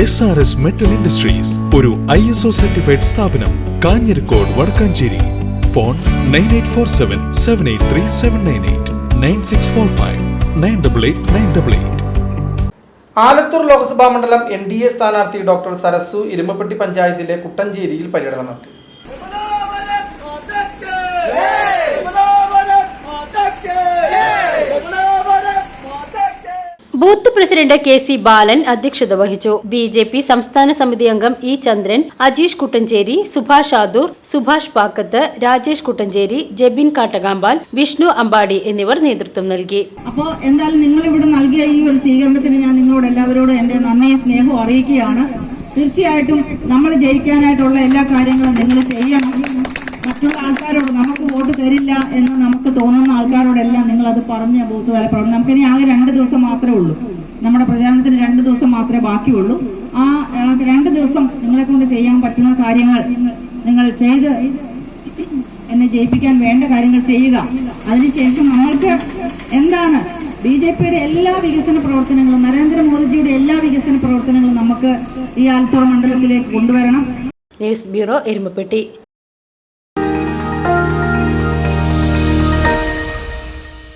S R S metal industries ഒരു I S O certified സ്ഥാപനം Kanjirakode Vadakkanchery. Phone nine eight four seven seven eight three seven nine eight nine six four five nine double eight nine double eight Alathur Lok Sabha മണ്ഡലം N D A സ്ഥാനാർത്ഥി doctor Sarasu Erumapetty പഞ്ചായത്തിലെ കുട്ടഞ്ചേരിയിൽ പര്യടനം നടത്തി. Booth president K C Balan അധ്യക്ഷത വഹിച്ചു. B J P സംസ്ഥാന സമിതി അംഗം ഇ ചന്ദ്രൻ അജീഷ് കുട്ടഞ്ചേരി സുഭാഷ് ആദൂർ സുഭാഷ് പാക്കത്ത് രാജേഷ് കുട്ടഞ്ചേരി ജെബിൻ കാട്ടകാമ്പാൽ വിഷ്ണു അമ്പാടി എന്നിവർ നേതൃത്വം നൽകി. അപ്പോൾ എന്തായാലും നിങ്ങൾ ഇവിടെ നൽകിയ ഈ ഒരു സ്വീകരണത്തിന് ഞാൻ നിങ്ങളോട് എല്ലാവരോടും എന്റെ നന്ദിയും സ്നേഹവും അറിയിക്കുകയാണ്. തീർച്ചയായിട്ടും നമ്മൾ ജയിക്കാനായിട്ടുള്ള എല്ലാ കാര്യങ്ങളും നിങ്ങൾ ചെയ്യണം. മറ്റുള്ള ആൾക്കാരോട് നമുക്ക് വോട്ട് തരില്ല എന്ന് നമുക്ക് തോന്നുന്ന ആൾക്കാരോടെല്ലാം നിങ്ങൾ അത് പറഞ്ഞ ബൂത്ത് തല പ്രവർത്തനം നമുക്കിനി ആകെ രണ്ട് ദിവസം മാത്രമേ ഉള്ളൂ. നമ്മുടെ പ്രചാരണത്തിന് രണ്ട് ദിവസം മാത്രമേ ബാക്കിയുള്ളൂ. ആ ആ, രണ്ട് ദിവസം നിങ്ങളെ കൊണ്ട് ചെയ്യാൻ പറ്റുന്ന കാര്യങ്ങൾ നിങ്ങൾ ചെയ്ത് എന്നെ ജയിപ്പിക്കാൻ വേണ്ട കാര്യങ്ങൾ ചെയ്യുക. അതിനുശേഷം നമ്മൾക്ക് എന്താണ്? ബി ജെ പിയുടെ എല്ലാ വികസന പ്രവർത്തനങ്ങളും നരേന്ദ്രമോദിജിയുടെ എല്ലാ വികസന പ്രവർത്തനങ്ങളും നമുക്ക് ഈ ആലത്തൂർ മണ്ഡലത്തിലേക്ക് കൊണ്ടുവരണം. News bureau Erumapetty.